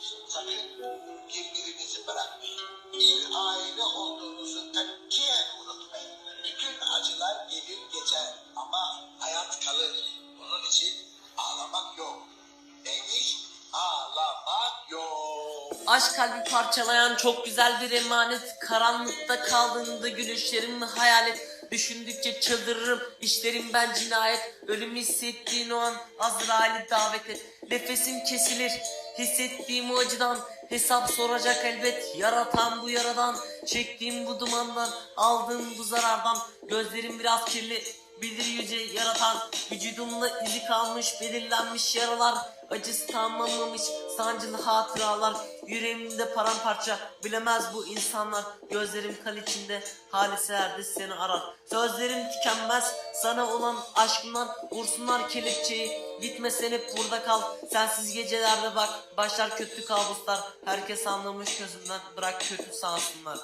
Sakın birbirinizi bırakmayın. Bir aile olduğunuzu katiyen unutmayın. Bütün acılar gelir geçer ama hayat kalır. Bunun için ağlamak yok. Neymiş? Ağlamak yok. Aşk kalbi parçalayan çok güzel bir emanet Karanlıkta kaldığında gülüşlerimi hayal et Düşündükçe çıldırırım işlerim ben cinayet Ölümü hissettiğin o an Azrail'i davet et Nefesim kesilir hissettiğim o acıdan Hesap soracak elbet. Yaratan bu yaradan Çektiğim bu dumandan aldığım bu zarardan. Gözlerim biraz kirli bilir yüce yaratan Vücudumda izi kalmış belirlenmiş yaralar. Acısı tamamlamış sancılı hatıralar. Yüreğimde paramparça bilemez bu insanlar. Gözlerim kal içinde haliselerde seni arar. Sözlerim tükenmez sana olan aşkımdan Vursunlar kelepçeyi. Gitme sen hep burada kal Sensiz gecelerde bak. Başlar kötü kabuslar Herkes anlamış gözümden. Bırak kötü sansınlar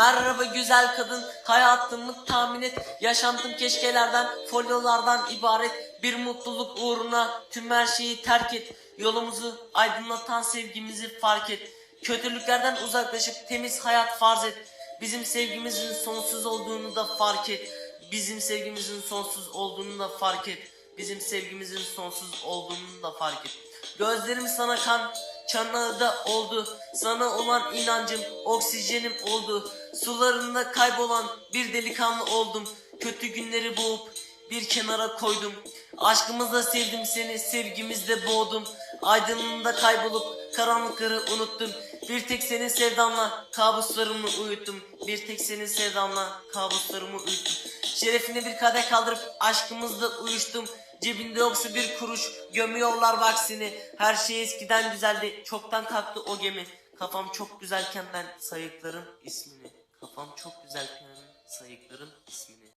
Merhaba güzel kadın hayatımı tahmin et. Yaşantım keşkelerden folyolardan ibaret. Bir mutluluk uğruna tüm her şeyi terk et. Yolumuzu aydınlatan sevgimizi fark et. Kötülüklerden uzaklaşıp temiz hayat farz et. Bizim sevgimizin sonsuz olduğunu da fark et. Bizim sevgimizin sonsuz olduğunu da fark et. Bizim sevgimizin sonsuz olduğunu da fark et. Gözlerim sana kan çanağı oldu. Sana olan inancım oksijenim oldu. Sularında kaybolan bir delikanlı oldum. Kötü günleri boğup bir kenara koydum. Aşkımızla sevdim seni sevgimizle boğdum. Aydınlığında kaybolup karanlıkları unuttum. Bir tek senin sevdanla kabuslarımı uyuttum. Bir tek senin sevdanla kabuslarımı uyuttum. Şerefine bir kadeh kaldırıp aşkımızla uyuştum Cebinde yoksa bir kuruş gömüyorlar bak seni Her şey eskiden güzeldi. Çoktan kalktı o gemi. Kafam çok güzelken ben sayıklarım ismini Kafam çok güzelken sayıklarım ismini